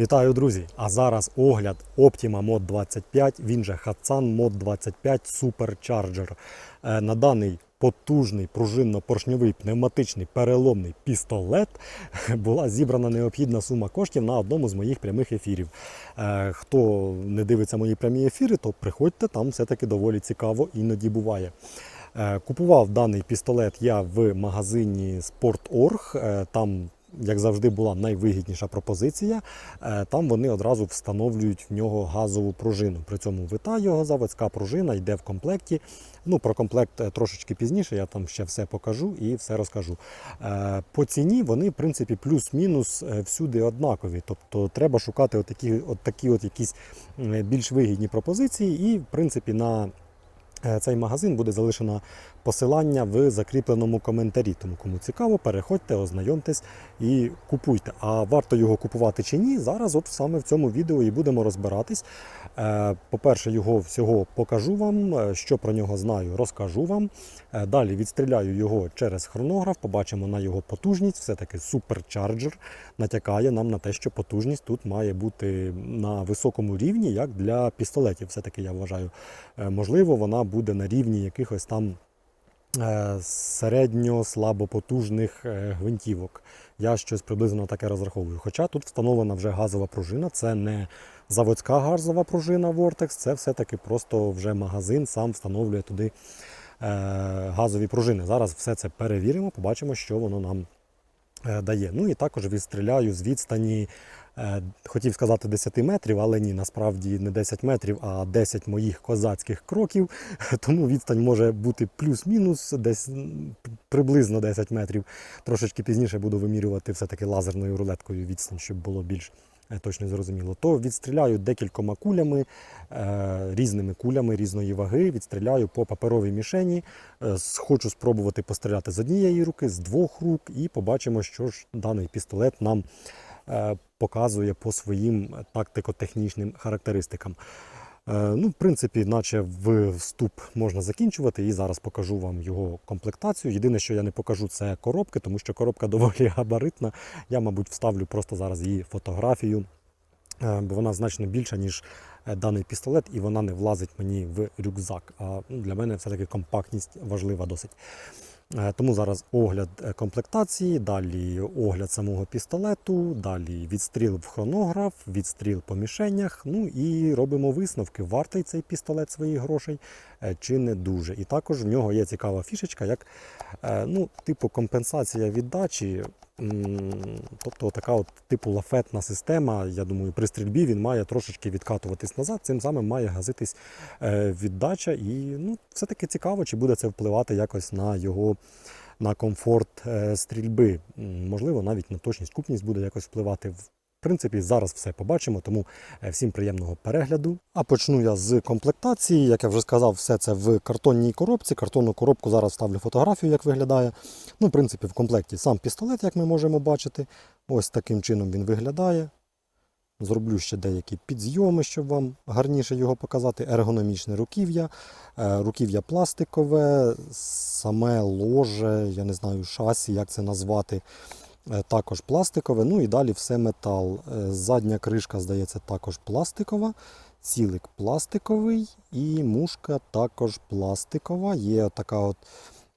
Вітаю, друзі! А зараз огляд Optima Mod 25, він же Hatsan Mod 25 Supercharger. Е, На даний потужний пружинно-поршньовий пневматичний переломний пістолет була зібрана необхідна сума коштів на одному з моїх прямих ефірів. Е, Хто не дивиться мої прямі ефіри, то приходьте, там все-таки доволі цікаво іноді буває. Е, Купував даний пістолет я в магазині Sport.org. Там, як завжди, була найвигідніша пропозиція. Е, Там вони одразу встановлюють в нього газову пружину. При цьому вита його заводська пружина йде в комплекті. Ну, про комплект е, трошечки пізніше, я там ще все покажу і все розкажу. Е, По ціні вони, в принципі, плюс-мінус всюди однакові. Тобто треба шукати отакі, от такі от якісь більш вигідні пропозиції, і, в принципі, на Цей магазин буде залишено посилання в закріпленому коментарі. Тому кому цікаво, переходьте, ознайомтесь і купуйте. А варто його купувати чи ні, зараз от саме в цьому відео і будемо розбиратись. Е, По-перше, його всього покажу вам, е, що про нього знаю, розкажу вам. Е, Далі відстріляю його через хронограф, побачимо на його потужність. Все-таки суперчарджер натякає нам на те, що потужність тут має бути на високому рівні, як для пістолетів. Все-таки я вважаю. Можливо, вона буде на рівні якихось там середньо слабопотужних гвинтівок. Я щось приблизно таке розраховую. Хоча тут встановлена вже газова пружина, це не заводська газова пружина Vortex, це все-таки просто вже магазин сам встановлює туди е, газові пружини. Зараз все це перевіримо, побачимо, що воно нам дає. Ну і також відстріляю з відстані, е, хотів сказати 10 метрів, але ні, насправді не 10 метрів, а 10 моїх козацьких кроків. Тому відстань може бути плюс-мінус, десь приблизно 10 метрів. Трошечки пізніше буду вимірювати все-таки лазерною рулеткою відстань, щоб було більш е, точно зрозуміло. То відстріляю декількома кулями, е, різними кулями різної ваги, відстріляю по паперовій мішені. Е, Хочу спробувати постріляти з однієї руки, з двох рук, і побачимо, що ж даний пістолет нам е, показує по своїм тактико-технічним характеристикам. Е, Ну, в принципі, наче в вступ можна закінчувати, і зараз покажу вам його комплектацію. Єдине, що я не покажу, це коробки, тому що коробка доволі габаритна. Я, мабуть, вставлю просто зараз її фотографію, е, бо вона значно більша, ніж е, даний пістолет, і вона не влазить мені в рюкзак. А ну, для мене все-таки компактність важлива досить. Е, Тому зараз огляд е, комплектації, далі огляд самого пістолету, далі відстріл в хронограф, відстріл по мішенях. Ну і робимо висновки, вартий цей пістолет своїх грошей е, чи не дуже. І також в нього є цікава фішечка, як ну, типу компенсація віддачі. Тобто така от типу лафетна система. Я думаю, при стрільбі він має трошечки відкатуватись назад, цим самим має газитись е, віддача. І ну, все-таки цікаво, чи буде це впливати якось на його на комфорт е, стрільби. Можливо, навіть на точність, купність буде якось впливати. В принципі, зараз все побачимо, тому е, всім приємного перегляду. А почну я з комплектації. Як я вже сказав, все це в картонній коробці. Картонну коробку зараз ставлю фотографію, як виглядає. Ну, в принципі, в комплекті сам пістолет, як ми можемо бачити. Ось таким чином він виглядає. Зроблю ще деякі підзйоми, щоб вам гарніше його показати. Ергономічне руків'я, Е, руків'я пластикове, саме ложе, я не знаю, шасі, як це назвати. Е, Також пластикове. Ну і далі все метал. Е, Задня кришка, здається, також пластикова. Цілик пластиковий і мушка також пластикова. Є така от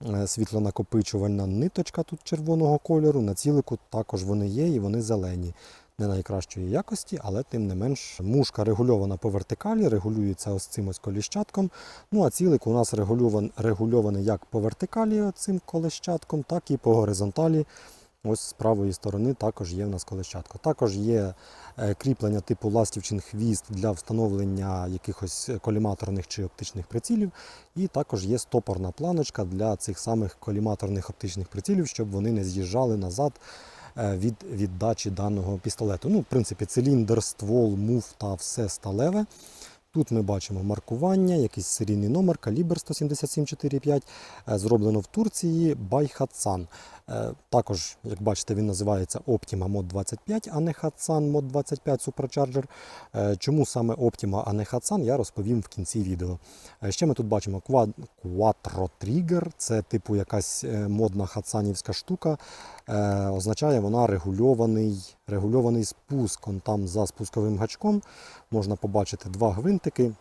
е, світлонакопичувальна ниточка тут червоного кольору. На цілику також вони є і вони зелені. Не найкращої якості, але тим не менш мушка регульована по вертикалі, регулюється ось цим ось коліщатком. Ну а цілик у нас регульований як по вертикалі цим колещатком, так і по горизонталі. Ось з правої сторони також є в нас колещатко. Також є е, кріплення типу ластівчин хвіст для встановлення якихось коліматорних чи оптичних прицілів. І також є стопорна планочка для цих самих коліматорних оптичних прицілів, щоб вони не з'їжджали назад е, від віддачі даного пістолету. Ну, в принципі, циліндр, ствол, муфта, все сталеве. Тут ми бачимо маркування, якийсь серійний номер, калібр 17745, е, зроблено в Турції Байхатсан. Е, Також, як бачите, він називається Optima Mod 25, а не Hatsan Mod 25 Supercharger. Е, Чому саме Optima, а не Hatsan, я розповім в кінці відео. Ще ми тут бачимо Quattro Trigger, це типу якась модна хатсанівська штука. Е, означає вона регульований, регульований спуск. Он там за спусковим гачком можна побачити два гвинтики.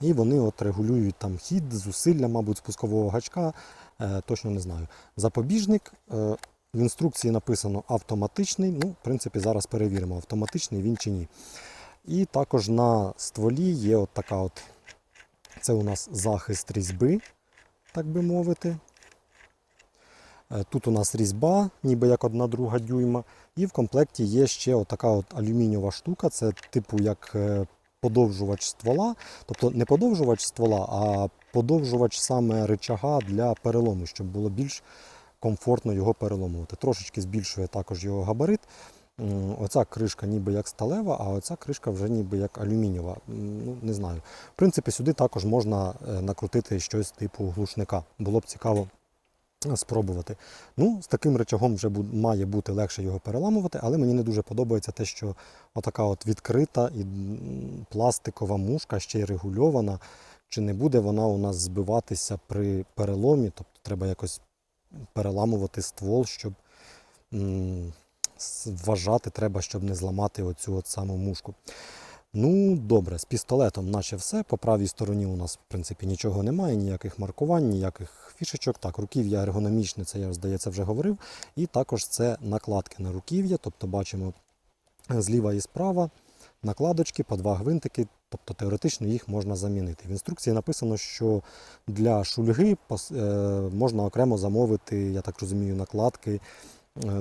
І вони от регулюють там хід, зусилля, мабуть, спускового гачка, е, точно не знаю. Запобіжник е, в інструкції написано автоматичний. Ну, в принципі, зараз перевіримо, автоматичний він чи ні. І також на стволі є от така от, це у нас захист різьби, так би мовити. Е, Тут у нас різьба, ніби як одна друга дюйма. І в комплекті є ще отака от алюмінієва штука, це типу як е, подовжувач ствола. Тобто не подовжувач ствола, а подовжувач саме рычага для перелому, щоб було більш комфортно його переломувати. Трошечки збільшує також його габарит. Оця кришка ніби як сталева, а оця кришка вже ніби як алюмінієва. Ну, не знаю. В принципі, сюди також можна е, накрутити щось типу глушника. Було б цікаво спробувати. Ну, з таким речагом вже має бути легше його переламувати, але мені не дуже подобається те, що отака от відкрита і пластикова мушка ще й регульована. Чи не буде вона у нас збиватися при переломі? Тобто треба якось переламувати ствол, щоб вважати треба, щоб не зламати оцю от саму мушку. Ну, добре, з пістолетом наче все. По правій стороні у нас, в принципі, нічого немає, ніяких маркувань, ніяких фішечок. Так, руків'я ергономічне, це я, здається, вже говорив. І також це накладки на руків'я, тобто бачимо зліва і справа накладочки по два гвинтики, тобто теоретично їх можна замінити. В інструкції написано, що для шульги е, можна окремо замовити, я так розумію, накладки е,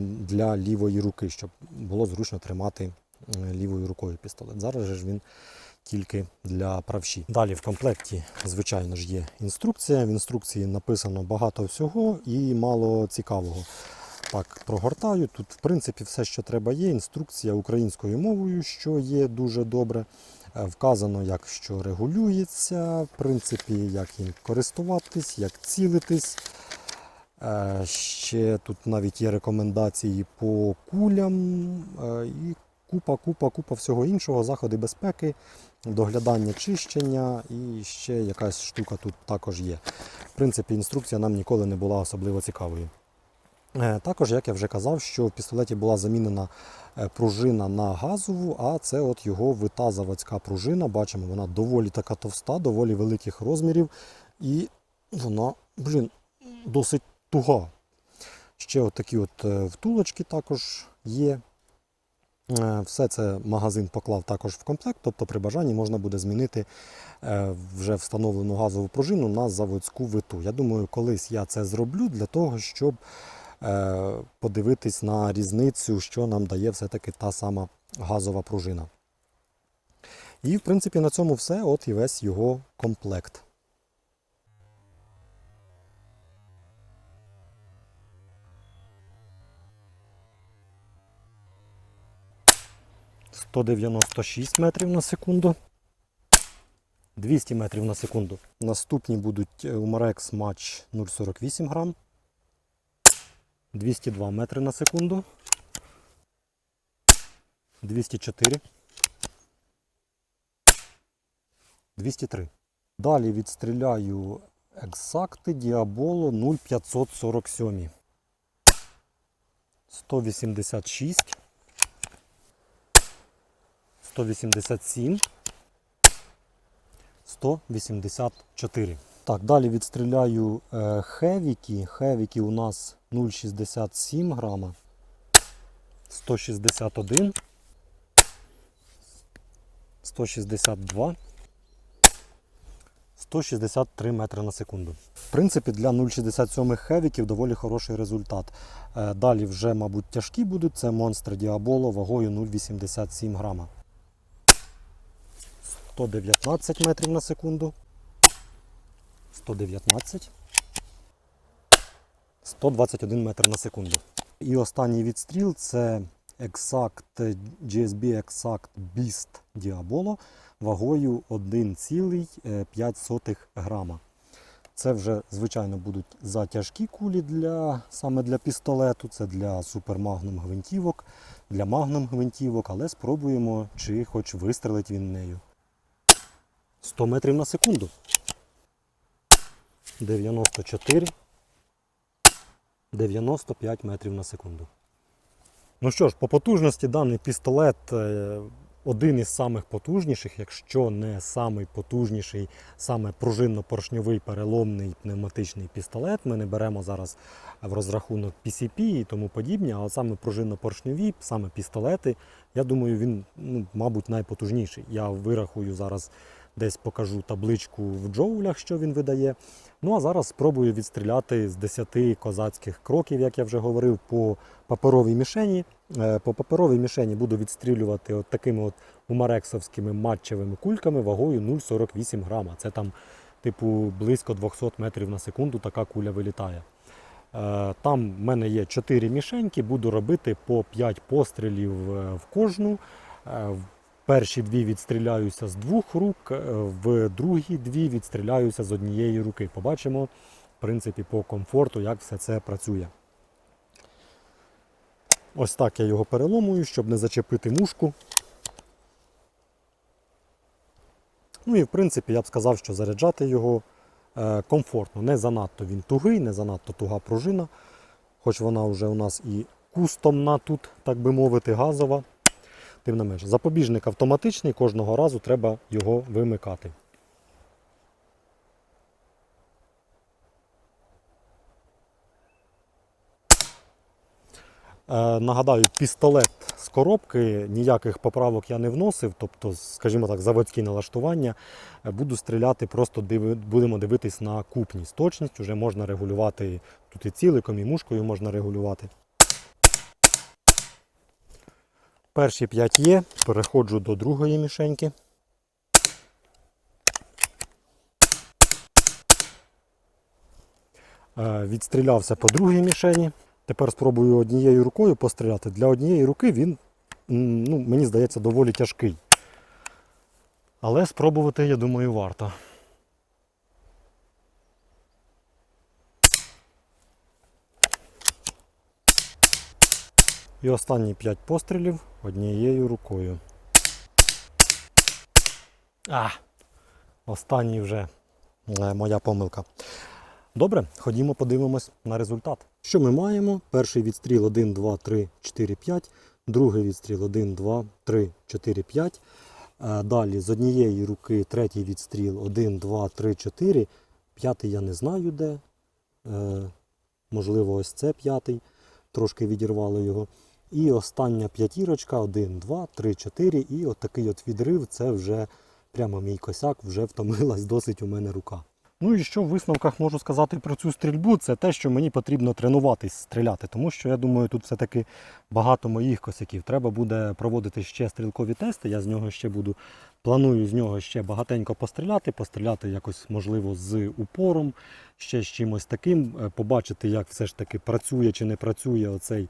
для лівої руки, щоб було зручно тримати лівою рукою пістолет. Зараз же він тільки для правші. Далі в комплекті, звичайно ж, є інструкція. В інструкції написано багато всього і мало цікавого. Так, прогортаю. Тут, в принципі, все, що треба, є. Інструкція українською мовою, що є дуже добре. Е, Вказано, як що регулюється, в принципі, як їм користуватись, як цілитись. Е, Ще тут навіть є рекомендації по кулям е, і купа, купа, купа всього іншого, заходи безпеки, доглядання чищення і ще якась штука тут також є. В принципі, інструкція нам ніколи не була особливо цікавою. Е, Також, як я вже казав, що в пістолеті була замінена е, пружина на газову, а це от його вита заводська пружина. Бачимо, вона доволі така товста, доволі великих розмірів, і вона, блін, досить туга. Ще от такі от е, втулочки також є. Е, Все це магазин поклав також в комплект, тобто при бажанні можна буде змінити е, вже встановлену газову пружину на заводську виту. Я думаю, колись я це зроблю для того, щоб е, подивитись на різницю, що нам дає все-таки та сама газова пружина. І, в принципі, на цьому все. От і весь його комплект. Сто дев'яносто шість метрів на секунду. 200 метрів на секунду. Наступні будуть е, Umarex Match 0,48 грам. 202 метри на секунду. 204. 203. Далі відстріляю Exact Diabolo 0547. 186. 187. 184. Так, далі відстріляю хевіки. Хевіки у нас 0,67 грама. 161. 162. 163 метри на секунду. В принципі, для 0,67 хевіків доволі хороший результат. Е, Далі вже, мабуть, тяжкі будуть. Це Monster Diabolo вагою 0,87 грама. 119 метрів на секунду. 119. 121 метр на секунду. І останній відстріл це Exact GSB Exact Beast Diabolo вагою 1,5 грама. Це вже, звичайно, будуть затяжкі кулі для, саме для пістолету, це для супермагнум гвинтівок, для магнум гвинтівок, але спробуємо, чи хоч вистрелить він нею. 100 метрів на секунду. 94. 95 метрів на секунду. Ну що ж, по потужності даний пістолет е, один із самих потужніших, якщо не самий потужніший, саме пружинно-поршньовий переломний пневматичний пістолет. Ми не беремо зараз в розрахунок PCP і тому подібне, а саме пружинно-поршньові, саме пістолети, я думаю, він, ну, мабуть, найпотужніший. Я вирахую зараз, десь покажу табличку в джоулях, що він видає. Ну а зараз спробую відстріляти з 10 козацьких кроків, як я вже говорив, по паперовій мішені. Е, По паперовій мішені буду відстрілювати от такими от умарексовськими матчевими кульками вагою 0,48 грама. Це там, типу, близько 200 метрів на секунду така куля вилітає. Е, Там в мене є 4 мішеньки, буду робити по 5 пострілів е, в кожну. Перші дві відстріляюся з двох рук, е, в другі дві відстріляюся з однієї руки. Побачимо, в принципі, по комфорту, як все це працює. Ось так я його переломую, щоб не зачепити мушку. Ну і в принципі я б сказав, що заряджати його е, комфортно. Не занадто він тугий, не занадто туга пружина, хоч вона вже у нас і кустомна тут, так би мовити, газова. Тим не менше, запобіжник автоматичний, кожного разу треба його вимикати. Е, Нагадаю, пістолет з коробки, ніяких поправок я не вносив, тобто, скажімо так, заводські налаштування. Е, Буду стріляти, просто диви, будемо дивитись на купність. Точність вже можна регулювати тут і ціликом, і мушкою можна регулювати. Перші 5 є, переходжу до другої мішеньки. Е, Відстрілявся по другій мішені. Тепер спробую однією рукою постріляти. Для однієї руки він, ну, мені здається, доволі тяжкий. Але спробувати, я думаю, варто. І останні 5 пострілів однією рукою. А! Останній вже е, моя помилка. Добре, ходімо подивимось на результат. Що ми маємо? Перший відстріл 1, 2, 3, 4, 5. Другий відстріл 1, 2, 3, 4, 5. Е, Далі з однієї руки третій відстріл 1, 2, 3, 4. П'ятий я не знаю де. Е, Можливо, ось це п'ятий. Трошки відірвало його. І остання п'ятірочка 1, 2, 3, 4. І от такий от відрив це вже прямо мій косяк, вже втомилась досить у мене рука. Ну і що в висновках можу сказати про цю стрільбу, це те, що мені потрібно тренуватись стріляти, тому що я думаю, тут все-таки багато моїх косяків. Треба буде проводити ще стрілкові тести. Я з нього ще буду планую з нього ще багатенько постріляти, постріляти якось, можливо, з упором, ще з чимось таким, е, побачити, як все ж таки працює чи не працює оцей.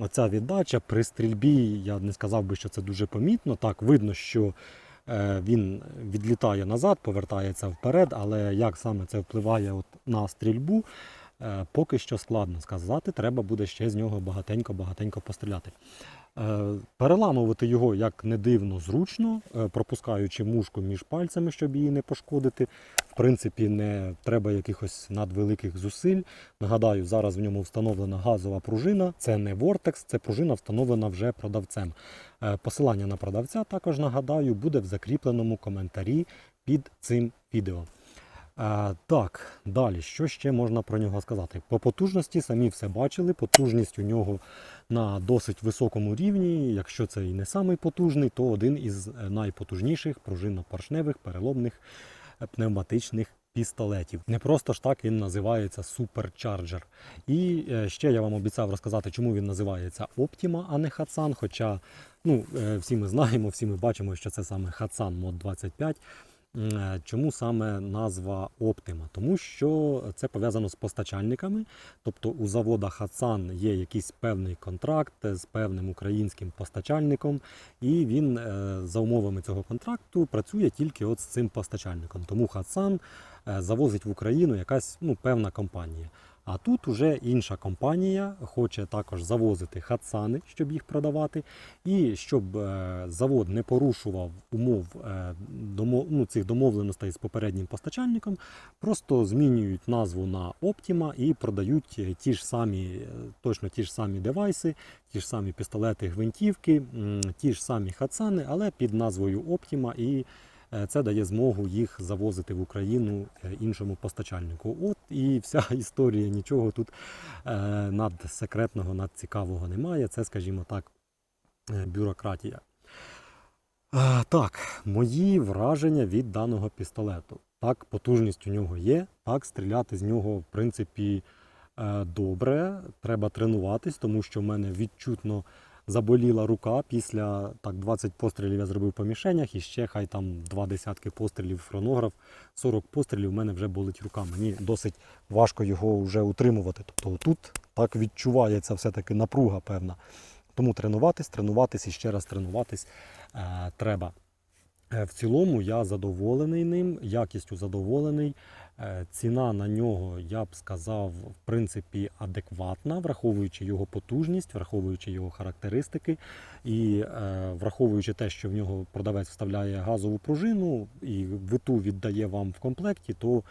Оця віддача при стрільбі, я не сказав би, що це дуже помітно. Так, видно, що е, він відлітає назад, повертається вперед, але як саме це впливає от на стрільбу, поки що складно сказати. Треба буде ще з нього багатенько-багатенько постріляти. Е, Переламувати його, як не дивно, зручно, е, пропускаючи мушку між пальцями, щоб її не пошкодити. В принципі, не треба якихось надвеликих зусиль. Нагадаю, зараз в ньому встановлена газова пружина. Це не Vortex, це пружина встановлена вже продавцем. Е, Посилання на продавця також нагадаю буде в закріпленому коментарі під цим відео. Е, так, далі, що ще можна про нього сказати? По потужності самі все бачили. Потужність у нього на досить високому рівні. Якщо це і не самий потужний, то один із е, найпотужніших пружинно-поршневих переломних е, пневматичних пістолетів. Не просто ж так він називається Supercharger. І ще я вам обіцяв розказати, чому він називається Optima, а не Hatsan. Хоча ну, всі ми знаємо, всі ми бачимо, що це саме Hatsan Mod 25. Е, Чому саме назва Оптима? Тому що це пов'язано з постачальниками. Тобто у завода Хацан є якийсь певний контракт з певним українським постачальником, і він е, за умовами цього контракту працює тільки от з цим постачальником. Тому Хатсан е, завозить в Україну якась ну, певна компанія. А тут уже інша компанія хоче також завозити хатсани, щоб їх продавати, і щоб е, завод не порушував умов е, ну, цих домовленостей з попереднім постачальником, просто змінюють назву на Optima і продають е, ті ж самі, точно ті ж самі девайси, ті ж самі пістолети, гвинтівки, ті ж самі хатсани, але під назвою Optima. І це дає змогу їх завозити в Україну е, іншому постачальнику. От і вся історія нічого тут е, надсекретного, надцікавого немає. Це, скажімо так, е, бюрократія. Е, Так, мої враження від даного пістолету. Так, потужність у нього є. Так, стріляти з нього, в принципі, е, добре. Треба тренуватись, тому що в мене відчутно заболіла рука після так, 20 пострілів я зробив по мішенях, і ще хай там два десятки пострілів фронограф, 40 пострілів в мене вже болить рука. Мені досить важко його вже утримувати. Тобто тут так відчувається все-таки напруга певна. Тому тренуватись, тренуватись і ще раз тренуватись е, треба. Е, В цілому я задоволений ним, якістю задоволений. Е, Ціна на нього, я б сказав, в принципі, адекватна, враховуючи його потужність, враховуючи його характеристики, і е, враховуючи те, що в нього продавець вставляє газову пружину і виту віддає вам в комплекті, то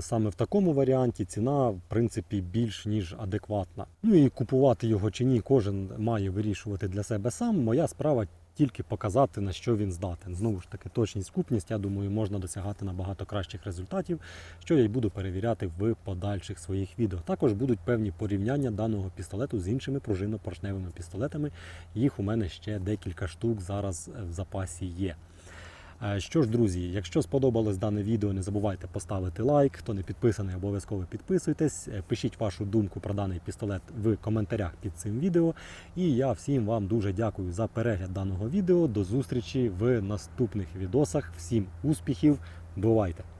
саме в такому варіанті ціна, в принципі, більш ніж адекватна. Ну і купувати його чи ні, кожен має вирішувати для себе сам. Моя справа тільки показати, на що він здатен. Знову ж таки, точність, скупність, я думаю, можна досягати набагато кращих результатів, що я й буду перевіряти в подальших своїх відео. Також будуть певні порівняння даного пістолету з іншими пружинно-поршневими пістолетами. Їх у мене ще декілька штук зараз в запасі є. Е, Що ж, друзі, якщо сподобалось дане відео, не забувайте поставити лайк. Хто не підписаний, обов'язково підписуйтесь. Е, Пишіть вашу думку про даний пістолет в коментарях під цим відео. І я всім вам дуже дякую за перегляд даного відео. До зустрічі в наступних відосах. Всім успіхів! Бувайте!